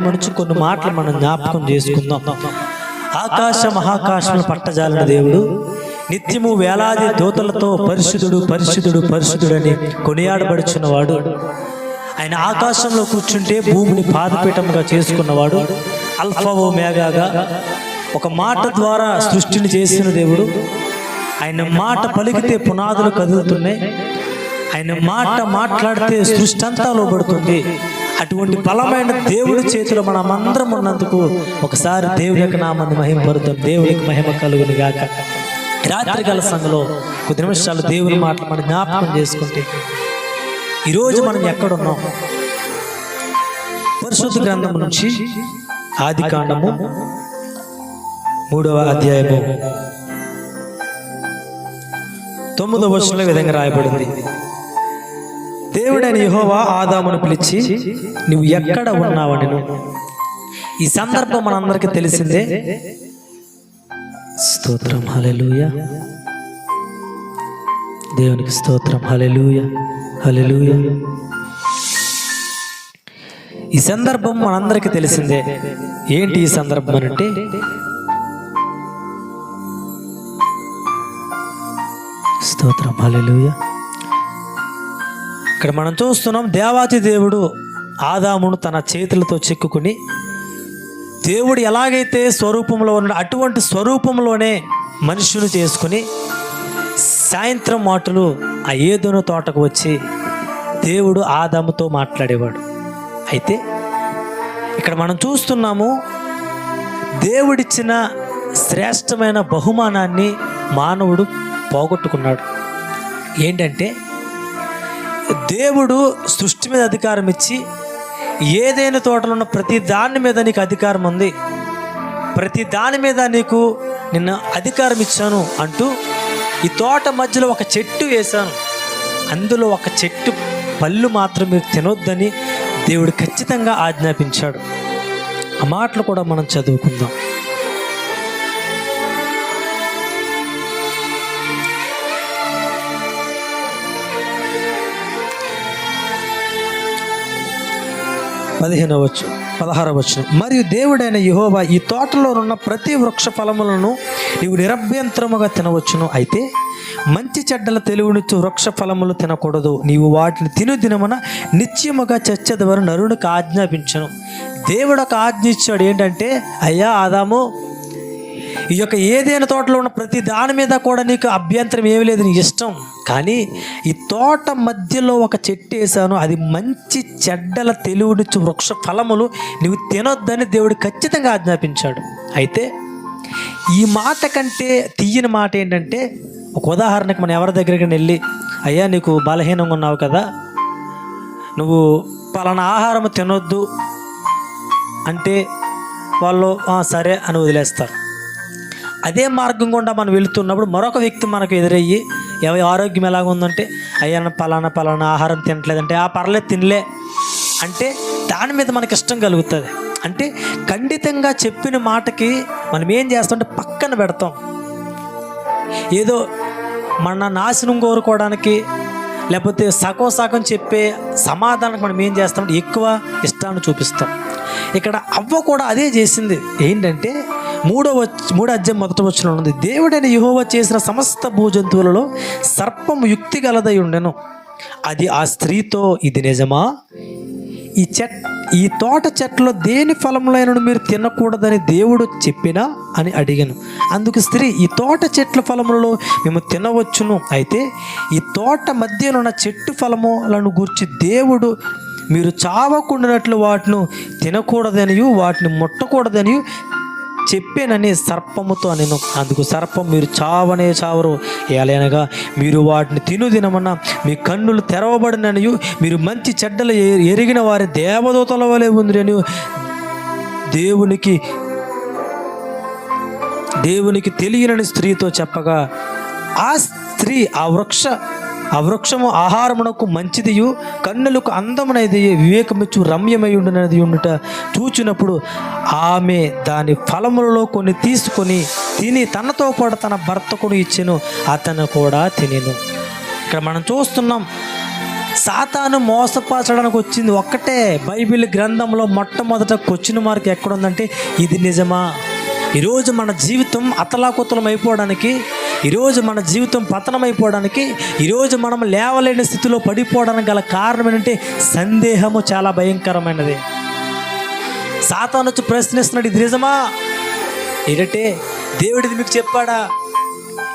వాక్యం నుంచి కొన్ని మాటలు మనం జ్ఞాపకం చేసుకుందాం. ఆకాశ మహాకాశములు పట్టజాలిన దేవుడు నిత్యము వేలాది దూతలతో పరిశుద్ధుడు పరిశుద్ధుడు పరిశుద్ధుడని కొనియాడబడుచున్నవాడు. ఆయన ఆకాశంలో కూర్చుంటే భూమిని పాదపీఠంగా చేసుకున్నవాడు అల్ఫావో మేఘాగా ఒక మాట ద్వారా సృష్టిని చేసిన దేవుడు ఆయన మాట పలికితే పునాదులు కదులుతున్నాయి ఆయన మాట మాట్లాడితే సృష్టి అంతా లోబడుతుంది. అటువంటి బలమైన దేవుడి చేతిలో మనం అందరం ఉన్నందుకు ఒకసారి దేవుడి యొక్క నామాన్ని మహిమపరుతాం దేవుడికి మహిమ కలుగును గాక. రాత్రికాల సంఘలో కొద్ది నిమిషాలు దేవుని మాటలు మనం జ్ఞాపకం చేసుకుంటే ఈరోజు మనం ఎక్కడున్నాం? పరిశుద్ధ గ్రంథం నుంచి ఆది కాండము మూడవ అధ్యాయము. తొమ్మిదవ వర్షంలో విధంగా రాయబడింది. దేవుడైన యహోవా ఆదామును పిలిచి నువ్వు ఎక్కడ ఉన్నావని ఈ సందర్భం మనందరికీ తెలిసిందే. స్తోత్రం హలెలుయ దేవునికి స్తోత్రం హలెలుయ హలెలుయ ఈ సందర్భం మనందరికీ తెలిసిందే. ఏంటి ఈ సందర్భం అంటే స్తోత్రం హలెలుయా ఇక్కడ మనం చూస్తున్నాం దేవాతి దేవుడు ఆదామును తన చేతులతో చెక్కుకుని దేవుడు ఎలాగైతే స్వరూపంలో ఉన్న అటువంటి స్వరూపంలోనే మనుషులు చేసుకుని సాయంత్రం మాటలు ఆ ఏదోనో తోటకు వచ్చి దేవుడు ఆదాముతో మాట్లాడేవాడు. అయితే ఇక్కడ మనం చూస్తున్నాము దేవుడిచ్చిన శ్రేష్టమైన బహుమానాన్ని మానవుడు పోగొట్టుకున్నాడు. ఏంటంటే దేవుడు సృష్టి మీద అధికారం ఇచ్చి ఏదైనా తోటలో ఉన్న ప్రతి దాని మీద నీకు అధికారం ఉంది. ప్రతి దాని మీద నీకు నిన్న అధికారం ఇచ్చాను అంటూ ఈ తోట మధ్యలో ఒక చెట్టు వేశాను. అందులో ఒక చెట్టు పళ్ళు మాత్రం మీరు తినొద్దని దేవుడు ఖచ్చితంగా ఆజ్ఞాపించాడు. ఆ మాటలు కూడా మనం చదువుకుందాం. పదిహేనవ వచ్చు పదహారవ వచ్చిన మరియు దేవుడైన యహోవా ఈ తోటలో ఉన్న ప్రతి వృక్ష ఫలములను నీవు నిరభ్యంతరముగా తినవచ్చును. అయితే మంచి చెడ్డల తెలివినిచ్చు వృక్ష ఫలములు తినకూడదు. నీవు వాటిని తిను దినమున నిత్యముగా చచ్చెదవరు నరునికి ఆజ్ఞాపించను. దేవుడు ఒక ఆజ్ఞ ఇచ్చాడు. ఏంటంటే అయ్యా ఆదాము ఈ యొక్క ఏదైనా తోటలో ఉన్న ప్రతి దాని మీద కూడా నీకు అభ్యంతరం ఏమీ లేదు నీ ఇష్టం. కానీ ఈ తోట మధ్యలో ఒక చెట్టు వేసాను అది మంచి చెడ్డల తెలివినిచ్చు వృక్ష ఫలములు నీవు తినొద్దని దేవుడు ఖచ్చితంగా ఆజ్ఞాపించాడు. అయితే ఈ మాట కంటే తీయని మాట ఏంటంటే ఒక ఉదాహరణకు మనం ఎవరి దగ్గరికి వెళ్ళి అయ్యా నీకు బలహీనంగా ఉన్నావు కదా నువ్వు పలానా ఆహారం తినొద్దు అంటే వాళ్ళు సరే అని వదిలేస్తారు. అదే మార్గం గుండా మనం వెళుతున్నప్పుడు మరొక వ్యక్తి మనకు ఎదురయ్యి ఆరోగ్యం ఎలాగ ఉందంటే అయ్యా పలానా పలానా ఆహారం తినట్లేదంటే ఆ పర్లేదు తినలే. అంటే దాని మీద మనకి ఇష్టం కలుగుతుంది. అంటే ఖండితంగా చెప్పిన మాటకి మనం ఏం చేస్తామంటే పక్కన పెడతాం. ఏదో మన నాశనం కోరుకోవడానికి లేకపోతే సగం సగం చెప్పే సమాధానం మనం ఏం చేస్తామంటే ఎక్కువ ఇష్టాన్ని చూపిస్తాం. ఇక్కడ అవ్వ కూడా అదే చేసింది. ఏంటంటే మూడో మూడో అధ్యాయం మొదటి వచ్చిన ఉంది. దేవుడైన యుహోవ చేసిన సమస్త భూజంతువులలో సర్పం యుక్తి గలదై ఉండెను. అది ఆ స్త్రీతో ఇది నిజమా? ఈ చెట్ ఈ తోట చెట్లో దేని ఫలములైనను మీరు తినకూడదని దేవుడు చెప్పినా? అని అడిగాను. అందుకు స్త్రీ ఈ తోట చెట్ల ఫలములలో మేము తినవచ్చును. అయితే ఈ తోట మధ్యనున్న చెట్టు ఫలములను గూర్చి దేవుడు మీరు చావకుండానట్లు వాటిని తినకూడదనియు వాటిని ముట్టకూడదనియు చెప్పానని సర్పముతో నేను అందుకు సర్పం మీరు చావనే చావరు. ఏలైనగా మీరు వాటిని తిను తినమన్నా మీ కన్నులు తెరవబడిననియు మీరు మంచి చెడ్డలు ఎరిగిన వారి దేవదూతల వలె ఉందిరని దేవునికి దేవునికి తెలియనని స్త్రీతో చెప్పగా ఆ స్త్రీ ఆ వృక్ష ఆ వృక్షము ఆహారమునకు మంచిదియు కన్నులకు అందమునది వివేకమిచ్చు రమ్యమై ఉండినది ఉండుట చూచినప్పుడు ఆమె దాని ఫలములలో కొన్ని తీసుకొని తిని తనతో పాటు తన భర్తకును ఇచ్చెను అతను కూడా తినేను. ఇక్కడ మనం చూస్తున్నాం సాతాను మోసపరచడానికి వచ్చింది ఒక్కటే బైబిల్ గ్రంథంలో మొట్టమొదట క్వశ్చన్ మార్క్ ఎక్కడుందంటే ఇది నిజమా? ఈరోజు మన జీవితం అతలాకుతలం అయిపోవడానికి ఈరోజు మన జీవితం పతనం అయిపోవడానికి ఈరోజు మనం లేవలేని స్థితిలో పడిపోవడానికి గల కారణం ఏంటంటే సందేహము చాలా భయంకరమైనది. సాతాను వచ్చి ప్రశ్నిస్తున్నాడు ఇది నిజమా? ఏంటంటే దేవుడిది మీకు చెప్పాడా?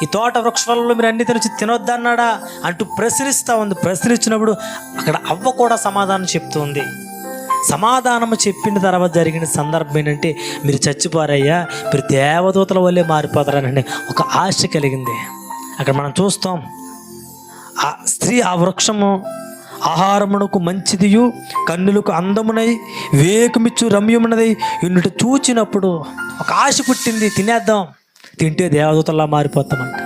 ఈ తోట వృక్షాలలో మీరు అన్ని తినొచ్చి తినొద్దన్నాడా అంటూ ప్రశ్నిస్తూ ఉంది. ప్రశ్నించినప్పుడు అక్కడ అవ్వ కూడా సమాధానం చెప్తుంది సమాధానం చెప్పిన తర్వాత జరిగిన సందర్భం ఏంటంటే మీరు చచ్చిపోరయ్యా మీరు దేవదూతల వల్లే మారిపోతారనండి ఒక ఆశ కలిగింది. అక్కడ మనం చూస్తాం ఆ స్త్రీ ఆ వృక్షము ఆహారమునకు మంచిదియు కన్నులకు అందమునై వేకుమిచ్చు రమ్యమున్నది ఇన్నిటి చూచినప్పుడు ఒక ఆశ పుట్టింది తినేద్దాం తింటే దేవదూతల్లా మారిపోతామంట.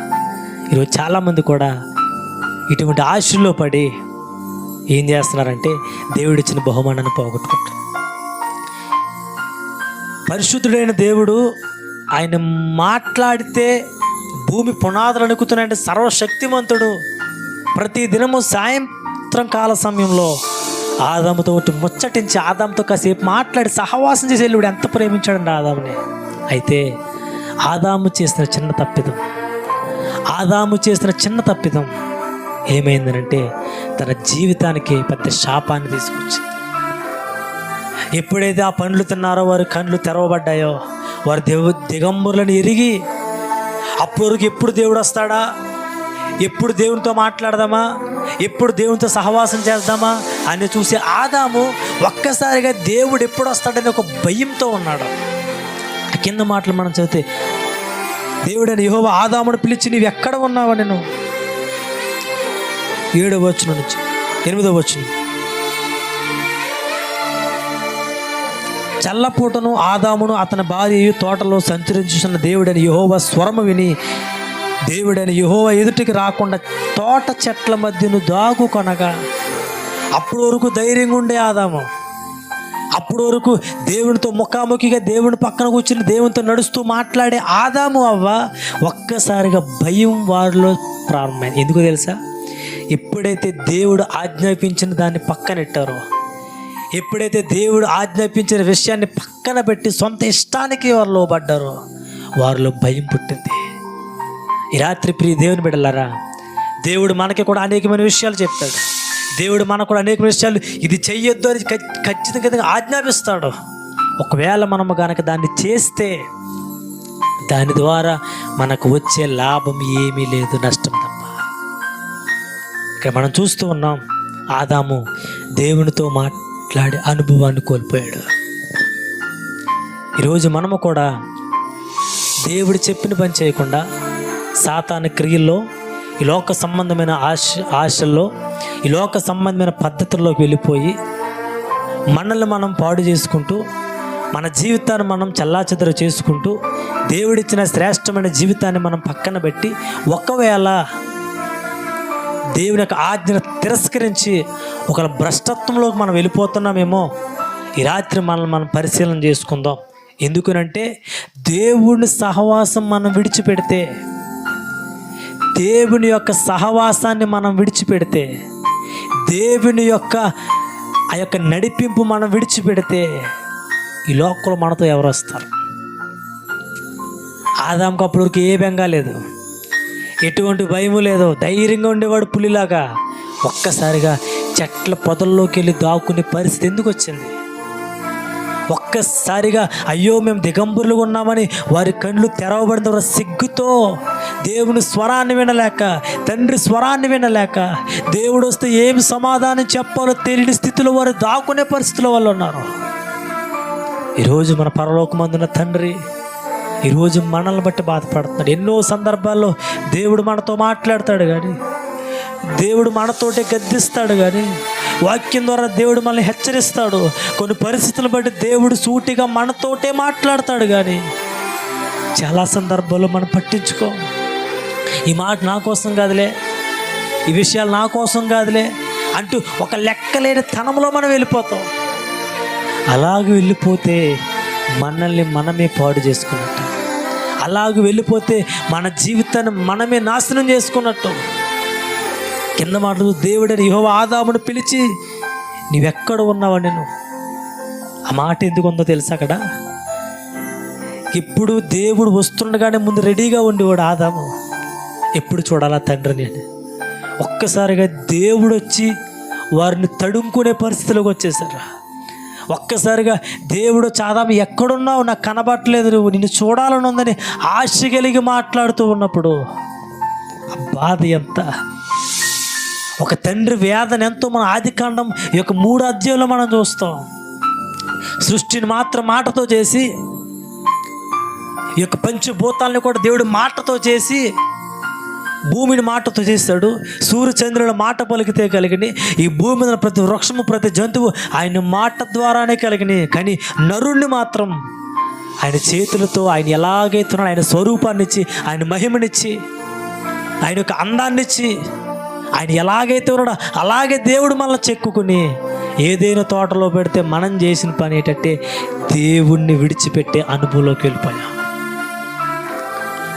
ఈరోజు చాలామంది కూడా ఇటువంటి ఆశల్లో పడి ఏం చేస్తున్నారంటే దేవుడిచ్చిన బహుమానాన్ని పోగొట్టుకుంటారు. పరిశుద్ధుడైన దేవుడు ఆయన మాట్లాడితే భూమి పునాదులు అనుకుతున్నాయంటే సర్వశక్తిమంతుడు. ప్రతి దినము సాయంత్రం కాల సమయంలో ఆదాముతో ఒకటి ముచ్చటించి ఆదాముతో కాసేపు మాట్లాడి సహవాసం చేసి వెళ్ళి ఎంత ప్రేమించాడండి ఆదాముని? అయితే ఆదాము చేసిన చిన్న తప్పిదం. ఆదాము చేసిన చిన్న తప్పిదం ఏమైందనంటే తన జీవితానికి పెద్ద శాపాన్ని తీసుకొచ్చింది. ఎప్పుడైతే ఆ పండ్లు తిన్నారో వారి కండ్లు తెరవబడ్డాయో వారి దేవు దిగంబరులను ఎరిగి అప్పటికి ఎప్పుడు దేవుడు వస్తాడా? ఎప్పుడు దేవునితో మాట్లాడదామా? ఎప్పుడు దేవునితో సహవాసం చేద్దామా? అని చూసి ఆదాము ఒక్కసారిగా దేవుడు ఎప్పుడు వస్తాడని ఒక భయంతో ఉన్నాడు. కింద మాటలు మనం చదివితే దేవుడని యహోవ ఆదాముడు పిలిచి నీవు ఎక్కడ ఉన్నావా నేను ఏడవ వచనం నుంచి. ఎనిమిదవ వచనం. చల్లపూటను ఆదామును అతని భార్య తోటలో సంచరించిన దేవుడని యహోవ స్వరము విని దేవుడని యహోవ ఎదుటికి రాకుండా తోట చెట్ల మధ్యను దాగు కొనగా అప్పటి వరకు ధైర్యంగా ఉండే ఆదాము. అప్పటి వరకు దేవునితో ముఖాముఖిగా దేవుని పక్కన కూర్చుని దేవునితో నడుస్తూ మాట్లాడే ఆదాము అవ్వ ఒక్కసారిగా భయం వారిలో ప్రారంభమైంది. ఎందుకు తెలుసా? ఎప్పుడైతే దేవుడు ఆజ్ఞాపించిన దాన్ని పక్కనెట్టారో ఎప్పుడైతే దేవుడు ఆజ్ఞాపించిన విషయాన్ని పక్కన పెట్టి సొంత ఇష్టానికి వారు లోబడ్డారో వారిలో భయం పుట్టింది. ఈ రాత్రి ప్రియ దేవుని బిడ్డలారా దేవుడు మనకి కూడా అనేకమైన విషయాలు చెప్తాడు దేవుడు మనకు కూడా అనేక విషయాలు ఇది చెయ్యొద్దు అని ఖచ్చితంగా ఆజ్ఞాపిస్తాడు. ఒకవేళ మనము కనుక దాన్ని చేస్తే దాని ద్వారా మనకు వచ్చే లాభం ఏమీ లేదు నష్టం ఇక్కడ మనం చూస్తూ ఉన్నాం ఆదాము దేవునితో మాట్లాడే అనుభవాన్ని కోల్పోయాడు. ఈరోజు మనము కూడా దేవుడు చెప్పిన పని చేయకుండా సాతాన క్రియల్లో ఈ లోక సంబంధమైన ఆశ ఆశల్లో ఈ లోక సంబంధమైన పద్ధతుల్లోకి వెళ్ళిపోయి మనల్ని మనం పాడు చేసుకుంటూ మన జీవితాన్ని మనం చల్లాచెదరు చేసుకుంటూ దేవుడిచ్చిన శ్రేష్టమైన జీవితాన్ని మనం పక్కన పెట్టి ఒకవేళ దేవుని యొక్క ఆజ్ఞను తిరస్కరించి ఒక భ్రష్టత్వంలోకి మనం వెళ్ళిపోతున్నామేమో ఈ రాత్రి మనల్ని మనం పరిశీలన చేసుకుందాం. ఎందుకనంటే దేవుని సహవాసం మనం విడిచిపెడితే దేవుని యొక్క సహవాసాన్ని మనం విడిచిపెడితే దేవుని యొక్క ఆ యొక్క నడిపింపు మనం విడిచిపెడితే ఈ లోకంలో మనతో ఎవరు వస్తారు? ఆదాంకి అప్పటివరకు ఏ బెంగా లేదు ఎటువంటి భయము లేదు. ధైర్యంగా ఉండేవాడు పులిలాగా. ఒక్కసారిగా చెట్ల పొదల్లోకి వెళ్ళి దాక్కునే పరిస్థితి ఎందుకు వచ్చింది? ఒక్కసారిగా అయ్యో మేము దిగంబరులుగా ఉన్నామని వారి కళ్ళు తెరవబడిన సిగ్గుతో దేవుని స్వరాన్ని వినలేక తండ్రి స్వరాన్ని వినలేక దేవుడు వస్తే ఏమి సమాధానం చెప్పాలో తెలియని స్థితిలో వారు దాక్కునే పరిస్థితుల వల్ల ఉన్నారు. ఈరోజు మన పరలోకమందున తండ్రి ఈరోజు మనల్ని బట్టి బాధపడుతున్నాడు. ఎన్నో సందర్భాల్లో దేవుడు మనతో మాట్లాడతాడు కానీ దేవుడు మనతోటే గద్దిస్తాడు కానీ వాక్యం ద్వారా దేవుడు మనల్ని హెచ్చరిస్తాడు. కొన్ని పరిస్థితులు బట్టి దేవుడు సూటిగా మనతోటే మాట్లాడతాడు కానీ చాలా సందర్భాల్లో మనం పట్టించుకో. ఈ మాట నా కోసం కాదులే ఈ విషయాలు నా కోసం కాదులే అంటూ ఒక లెక్కలేని తనంలో మనం వెళ్ళిపోతాం. అలాగే వెళ్ళిపోతే మనల్ని మనమే పాడు చేసుకున్నట్టు. అలాగ వెళ్ళిపోతే మన జీవితాన్ని మనమే నాశనం చేసుకున్నట్టు. కింద మాటలు దేవుడని యహో ఆదామును పిలిచి నీవెక్కడ ఉన్నావా నేను ఆ మాట ఎందుకు ఉందో తెలుసా అక్కడ? ఇప్పుడు దేవుడు వస్తుండగానే ముందు రెడీగా ఉండేవాడు ఆదాము. ఎప్పుడు చూడాలా తండ్రిని అని ఒక్కసారిగా దేవుడు వచ్చి వారిని తడుముకునే పరిస్థితిలోకి వచ్చేసారు ఒక్కసారిగా దేవుడు చాదాము ఎక్కడున్నావు? నాకు కనబట్టలేదు నువ్వు. నిన్ను చూడాలని ఉందని ఆశ కలిగి మాట్లాడుతూ ఉన్నప్పుడు ఆ బాధ ఎంత? ఒక తండ్రి వేదన ఎంతో మన ఆది కాండం ఈ యొక్క మూడు అధ్యాయంలో మనం చూస్తాం. సృష్టిని మాత్రం మాటతో చేసి ఈ యొక్క పంచభూతాలను కూడా దేవుడు మాటతో చేసి భూమిని మాటతో చేస్తాడు సూర్యచంద్రుల మాట పలికితే కలిగినాయి ఈ భూమి మీద ప్రతి వృక్షము ప్రతి జంతువు ఆయన మాట ద్వారానే కలిగినాయి కానీ నరుణ్ణి మాత్రం ఆయన చేతులతో ఆయన ఎలాగైతే ఆయన స్వరూపాన్ని ఇచ్చి ఆయన మహిమనిచ్చి ఆయన యొక్క అందాన్ని ఇచ్చి ఆయన ఎలాగైతే ఉన్నాడో అలాగే దేవుడు మనల్ని చెక్కుకుని ఏదైనా తోటలో పెడితే మనం చేసిన పని ఏంటంటే దేవుణ్ణి విడిచిపెట్టే అనుభవంలోకి వెళ్ళిపోయాం.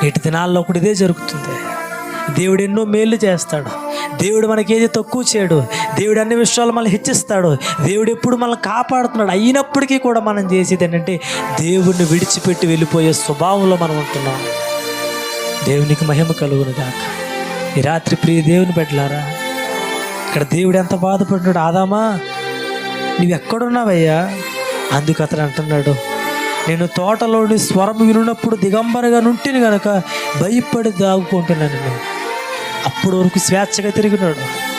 ఇటు దినాల్లో కూడా ఇదే జరుగుతుంది. దేవుడు ఎన్నో మేలు చేస్తాడు. దేవుడు మనకేది తక్కువ చేయడు. దేవుడు అన్ని విషయాలు మనల్ని హెచ్చిస్తాడు. దేవుడు ఎప్పుడు మనల్ని కాపాడుతున్నాడు. అయినప్పటికీ కూడా మనం చేసేది ఏంటంటే దేవుణ్ణి విడిచిపెట్టి వెళ్ళిపోయే స్వభావంలో మనం ఉంటున్నాం. దేవునికి మహిమ కలుగును గాక. ఈ రాత్రి ప్రియ దేవుని పెట్టలారా ఇక్కడ దేవుడు ఎంత బాధపడినాడు ఆదామా నువ్వు ఎక్కడున్నావయ్యా అందుకు అతను అంటున్నాడు నేను తోటలోని స్వరం వినున్నప్పుడు దిగంబరగా నుంటిని గనక భయపడి దాగుకుంటున్నాను నేను. అప్పటి వరకు స్వేచ్ఛగా తిరిగినాడు.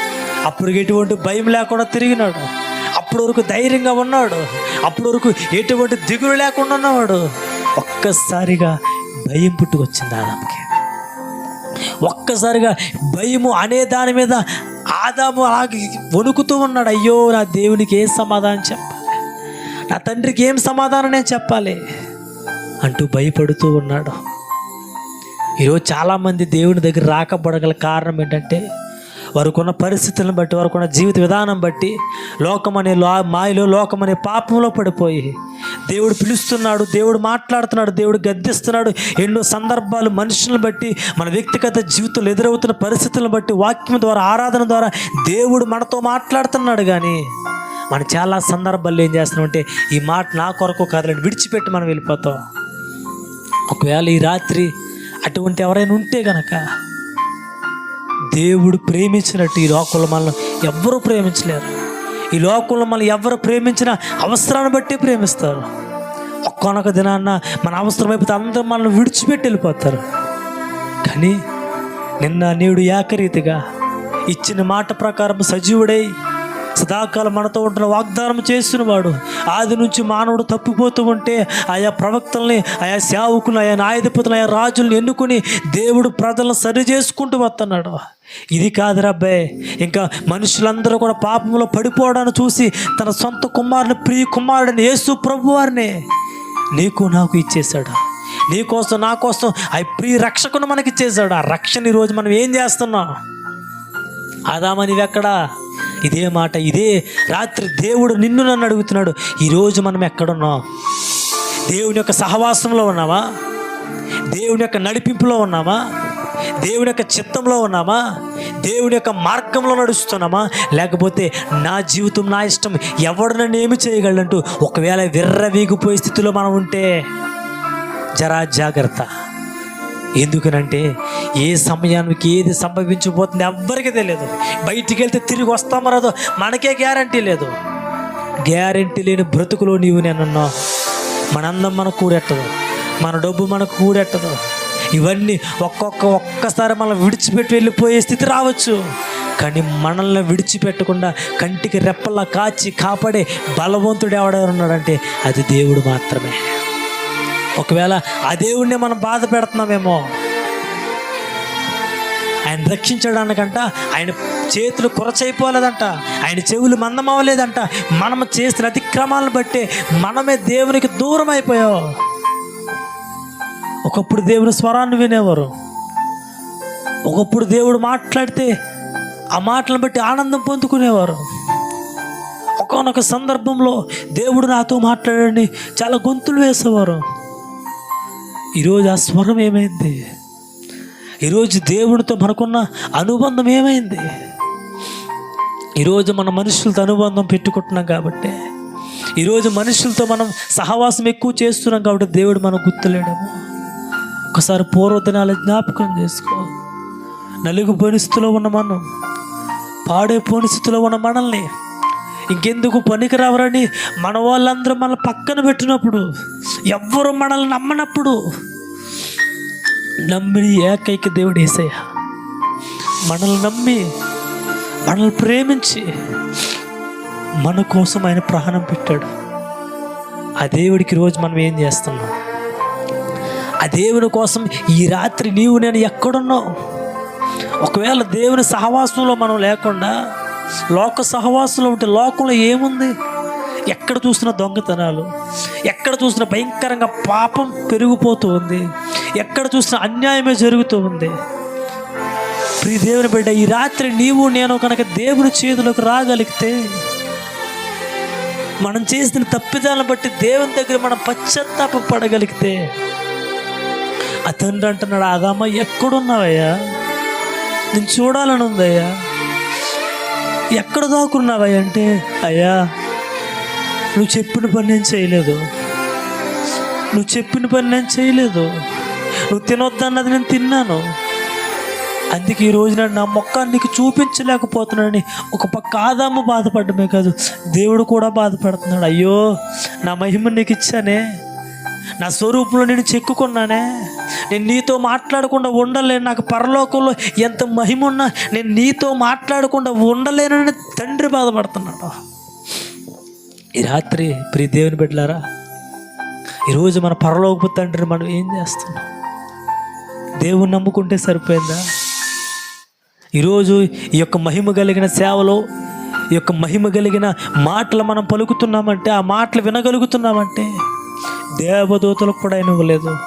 అప్పుడు ఎటువంటి భయం లేకుండా తిరిగినాడు. అప్పటి వరకు ధైర్యంగా ఉన్నాడు. అప్పటి వరకు ఎటువంటి దిగులు లేకుండా ఉన్నవాడు ఒక్కసారిగా భయం పుట్టుకొచ్చింది ఆదాముకి. ఒక్కసారిగా భయము అనే దాని మీద ఆదాము అలాగే వణుకుతూ ఉన్నాడు. అయ్యో నా దేవునికి ఏం సమాధానం చెప్పాలి? నా తండ్రికి ఏం సమాధానం నేను చెప్పాలి? అంటూ భయపడుతూ ఉన్నాడు. ఈరోజు చాలామంది దేవుని దగ్గర రాకపడగల కారణం ఏంటంటే వారికున్న పరిస్థితులను బట్టి వారికున్న జీవిత విధానం బట్టి లోకం అనే లో మాయలో లోకం అనే పాపంలో పడిపోయి దేవుడు పిలుస్తున్నాడు దేవుడు మాట్లాడుతున్నాడు దేవుడు గద్దిస్తున్నాడు. ఎన్నో సందర్భాలు మనుషులను బట్టి మన వ్యక్తిగత జీవితంలో ఎదురవుతున్న పరిస్థితులను బట్టి వాక్యం ద్వారా ఆరాధన ద్వారా దేవుడు మనతో మాట్లాడుతున్నాడు కానీ మనం చాలా సందర్భాల్లో ఏం చేస్తున్నామంటే ఈ మాట నా కొరకు కాదులని విడిచిపెట్టి మనం వెళ్ళిపోతాం. ఒకవేళ ఈ రాత్రి అటువంటి ఎవరైనా ఉంటే గనక దేవుడు ప్రేమించినట్టు ఈ లోకంలో మనల్ని ఎవ్వరూ ప్రేమించలేరు. ఈ లోకంలో మనల్ని ఎవరు ప్రేమించినా అవసరాన్ని బట్టి ప్రేమిస్తారు. ఒక్కొనొక దినాన్న మన అవసరం అయిపోతే అందరూ మనల్ని విడిచిపెట్టి వెళ్ళిపోతారు. కానీ నిన్న నేడు ఏకరీతిగా ఇచ్చిన మాట ప్రకారం సజీవుడై సదాకాలం మనతో ఉంటున్న వాగ్దానం చేస్తున్నవాడు. ఆది నుంచి మానవుడు తప్పిపోతూ ఉంటే ఆయా ప్రవక్తల్ని ఆయా సేవకులను ఆయా న్యాయాధిపతులు ఆయా రాజుల్ని ఎన్నుకుని దేవుడు ప్రజలను సరి చేసుకుంటూ వస్తున్నాడు. ఇది కాదురా అబ్బాయి. ఇంకా మనుషులందరూ కూడా పాపంలో పడిపోవడాన్ని చూసి తన సొంత కుమారుని ప్రియ కుమారుడిని యేసు ప్రభు వారిని నీకు నాకు ఇచ్చేశాడు. నీ కోసం నా కోసం ఆ ప్రియ రక్షకును మనకి ఇచ్చేశాడు ఆ రక్షణ ఈరోజు మనం ఏం చేస్తున్నాం? ఆదామా ఎక్కడా ఇదే మాట ఇదే రాత్రి దేవుడు నిన్ను నన్ను అడుగుతున్నాడు ఈరోజు మనం ఎక్కడున్నాం? దేవుని యొక్క సహవాసంలో ఉన్నామా? దేవుని యొక్క నడిపింపులో ఉన్నామా? దేవుని యొక్క చిత్తంలో ఉన్నామా? దేవుని యొక్క మార్గంలో నడుస్తున్నామా? లేకపోతే నా జీవితం నా ఇష్టం ఎవడు నన్ను ఏమి చేయగలంటూ ఒకవేళ విర్రవీగిపోయే స్థితిలో మనం ఉంటే జరా జాగ్రత్త. ఎందుకనంటే ఏ సమయానికి ఏది సంభవించబోతుంది ఎవ్వరికీ తెలియదు. బయటికి వెళ్తే తిరిగి వస్తామో రాదో మనకే గ్యారంటీ లేదు. గ్యారంటీ లేని బ్రతుకులో నీవు నేనున్నావు. మనందం మనకు కూడెట్టదు. మన డబ్బు మనకు కూడెట్టదు. ఇవన్నీ ఒక్కొక్క ఒక్కసారి మనం విడిచిపెట్టి వెళ్ళిపోయే స్థితి రావచ్చు. కానీ మనల్ని విడిచిపెట్టకుండా కంటికి రెప్పల్లా కాచి కాపాడే బలవంతుడు ఎవడెవరు ఉన్నాడంటే అది దేవుడు మాత్రమే. ఒకవేళ ఆ దేవుణ్ణి మనం బాధ పెడుతున్నామేమో ఆయన రక్షించడానికంట ఆయన చేతులు కొరచైపోలేదంట ఆయన చెవులు మందమవ్వలేదంట మనం చేసిన అతిక్రమాలను బట్టి మనమే దేవునికి దూరం అయిపోయాం ఒకప్పుడు దేవుని స్వరాన్ని వినేవారు. ఒకప్పుడు దేవుడు మాట్లాడితే ఆ మాటలను బట్టి ఆనందం పొందుకునేవారు. ఒకనొక సందర్భంలో దేవుడు నాతో మాట్లాడని చాలా గొంతులు వేసేవారు. ఈరోజు ఆ స్వరం ఏమైంది? ఈరోజు దేవుడితో మనకున్న అనుబంధం ఏమైంది? ఈరోజు మన మనుషులతో అనుబంధం పెట్టుకుంటున్నాం కాబట్టి ఈరోజు మనుషులతో మనం సహవాసం ఎక్కువ చేస్తున్నాం కాబట్టి దేవుడు మనం గుర్తులేడము. ఒకసారి పూర్వదినాల జ్ఞాపకం చేసుకో. నలుగు పరిస్థితిలో ఉన్న మనం పాడే పరిస్థితిలో ఉన్న మనల్ని ఇంకెందుకు పనికిరావరని మన వాళ్ళందరూ మన పక్కన పెట్టినప్పుడు ఎవ్వరు మనల్ని నమ్మనప్పుడు నమ్మిన ఏకైక దేవుడు ఏసయ్య. మనల్ని నమ్మి మనల్ని ప్రేమించి మన కోసం ఆయన ప్రాణం పెట్టాడు. ఆ దేవుడికి రోజు మనం ఏం చేస్తున్నాం? ఆ దేవుని కోసం ఈ రాత్రి నీవు నేను ఎక్కడున్నావు? ఒకవేళ దేవుని సహవాసంలో మనం లేకుండా లోక సహవాసులు ఉంటే లోకంలో ఏముంది? ఎక్కడ చూసినా దొంగతనాలు ఎక్కడ చూసినా భయంకరంగా పాపం పెరిగిపోతూ ఉంది ఎక్కడ చూసినా అన్యాయమే జరుగుతూ ఉంది. ప్రియ దేవుని బిడ్డ ఈ రాత్రి నీవు నేను కనుక దేవుని చేతులకు రాగలిగితే మనం చేసిన తప్పిదాలను బట్టి దేవుని దగ్గర మనం పశ్చాత్తాప పడగలిగితే ఆ తండ్రి అంటున్నాడు అదమ్మ ఎక్కడున్నావయ్యా? నేను చూడాలని ఉందయ్యా? ఎక్కడ దాక్కున్నావయ్యా అంటే అయ్యా నువ్వు చెప్పిన పని నేను చేయలేదు. నువ్వు చెప్పిన పని నేను చేయలేదు. నువ్వు తినొద్దన్నది నేను తిన్నాను. అందుకే ఈ నేను నా మొక్క నీకు చూపించలేకపోతున్నానని ఒక పక్క ఆదాము బాధపడమే కాదు దేవుడు కూడా బాధపడుతున్నాడు. అయ్యో నా మహిమ నీకు ఇచ్చానే. నా స్వరూపంలో నేను చెక్కుకున్నానే. నేను నీతో మాట్లాడకుండా ఉండలేను. నాకు పరలోకంలో ఎంత మహిమ ఉన్నా నేను నీతో మాట్లాడకుండా ఉండలేనని తండ్రి బాధపడుతున్నాడు. ఈ రాత్రి ప్రియ దేవుని బిడ్డలారా ఈరోజు మన పరలోకపు తండ్రిని మనం ఏం చేస్తున్నాం? దేవుని నమ్ముకుంటే సరిపోయిందా? ఈరోజు ఈ యొక్క మహిమ కలిగిన సేవలో ఈ యొక్క మహిమ కలిగిన మాటలు మనం పలుకుతున్నామంటే ఆ మాటలు వినగలుగుతున్నామంటే దేవదూతలకు కూడా ఆయన ఇవ్వలేదు.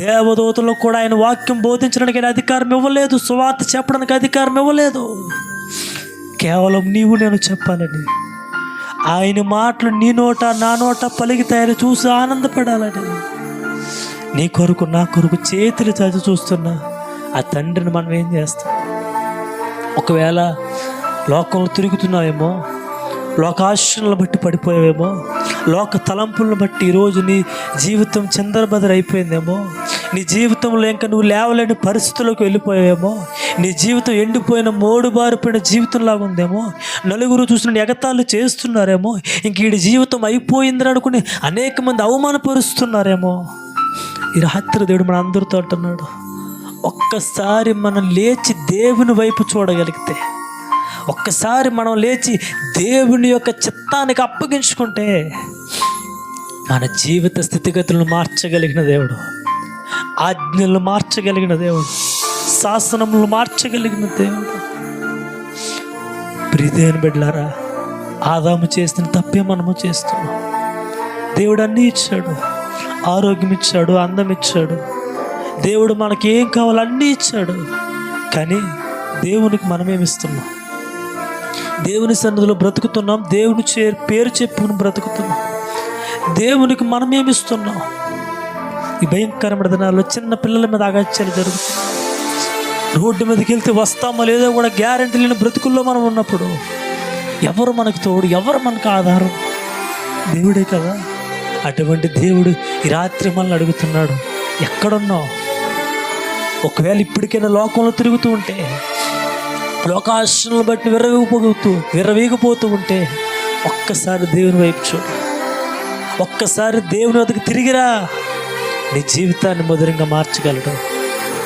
దేవదూతలకు కూడా ఆయన వాక్యం బోధించడానికి ఆయన అధికారం ఇవ్వలేదు. సువార్త చెప్పడానికి అధికారం ఇవ్వలేదు. కేవలం నీవు నేను చెప్పాలని. ఆయన మాటలు నీ నోట నా నోట పలికితాయని చూసి ఆనందపడాలని. నీ కొరకు నా కొరకు చేతులు చదివి చూస్తున్నా ఆ తండ్రిని మనం ఏం చేస్తాం? ఒకవేళ లోకంలో తిరుగుతున్నావేమో లోకాశలను బట్టి పడిపోయావేమో లోక తలంపులను బట్టి ఈరోజు నీ జీవితం చందరబదర అయిపోయిందేమో. నీ జీవితంలో ఇంకా నువ్వు లేవలేని పరిస్థితుల్లోకి వెళ్ళిపోయావేమో. నీ జీవితం ఎండిపోయిన మోడు బారిపోయిన జీవితంలాగా ఉందేమో. నలుగురు చూసిన ఎగతాళి చేస్తున్నారేమో. ఇంక వీడి జీవితం అయిపోయిందని అనుకుని అనేక మంది అవమానపరుస్తున్నారేమో. ఈ రాత్రి దేవుడు మన అందరితో అంటున్నాడు ఒక్కసారి మనం లేచి దేవుని వైపు చూడగలిగితే ఒక్కసారి మనం లేచి దేవుని యొక్క చిత్తానికి అప్పగించుకుంటే మన జీవిత స్థితిగతులను మార్చగలిగిన దేవుడు ఆజ్ఞలను మార్చగలిగిన దేవుడు శాసనములు మార్చగలిగిన దేవుడు. ప్రీతేని బిడ్డలారా ఆదాము చేసిన తప్పే మనము చేస్తున్నాం. దేవుడు అన్నీ ఇచ్చాడు ఆరోగ్యం ఇచ్చాడు అందం ఇచ్చాడు. దేవుడు మనకి ఏం కావాలో అన్నీ ఇచ్చాడు. కానీ దేవునికి మనమేమిస్తున్నాం దేవుని సన్నిధిలో బ్రతుకుతున్నాం. దేవుని చే పేరు చెప్పుకుని బ్రతుకుతున్నాం. దేవునికి మనమేమిస్తున్నాం ఈ భయంకరమైన దినాల్లో చిన్న పిల్లల మీద అగత్యాలు జరుగుతున్నాయి. రోడ్డు మీదకి వెళ్తే వస్తామో లేదో కూడా గ్యారెంటీ లేని బ్రతుకుల్లో మనం ఉన్నప్పుడు ఎవరు మనకు తోడు ఎవరు మనకు ఆధారం? దేవుడే కదా. అటువంటి దేవుడు ఈ రాత్రి మనల్ని అడుగుతున్నాడు. ఎక్కడున్నావు? ఒకవేళ ఇప్పటికైనా లోకంలో తిరుగుతూ ఉంటే లోకాశలను బట్టి విర్రవీగిపోతూ విర్రవీగిపోతూ ఉంటే ఒక్కసారి దేవుని వైపు చూడు. ఒక్కసారి దేవుని వద్దకు తిరిగిరా. నీ జీవితాన్ని మధురంగా మార్చగలడు.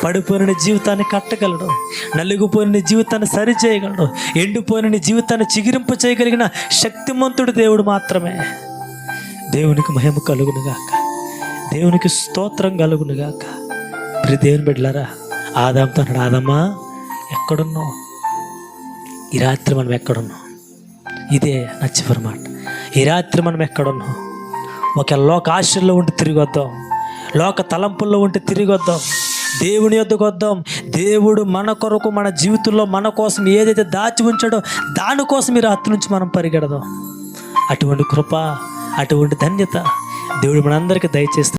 పడిపోయిన నీ జీవితాన్ని కట్టగలడు. నలిగిపోయిన నీ జీవితాన్ని సరి చేయగలడు ఎండిపోయిన నీ జీవితాన్ని చిగిరింపు చేయగలిగిన శక్తిమంతుడు దేవుడు మాత్రమే. దేవునికి మహిమ కలుగునుగాక దేవునికి స్తోత్రం కలుగునుగాక ప్రి దేవుని బిడ్డలారా ఆదాంతో ఆదమ్మా ఎక్కడున్నావు? ఈ రాత్రి మనం ఎక్కడున్నాం? ఇదే నా చివరి మాట. ఈ రాత్రి మనం ఎక్కడున్నాం? ఒక లోక ఆశల్లో ఉంటే తిరిగి వద్దాం. లోక తలంపుల్లో ఉంటే తిరిగి వద్దాం. దేవుని యొద్దకు వద్దాం. దేవుడు మన కొరకు మన జీవితంలో మన కోసం ఏదైతే దాచి ఉంచాడో దానికోసం ఈ రాత్రి నుంచి మనం పరిగెడదాం. అటువంటి కృప అటువంటి ధన్యత దేవుడు మనందరికీ దయచేస్తాడు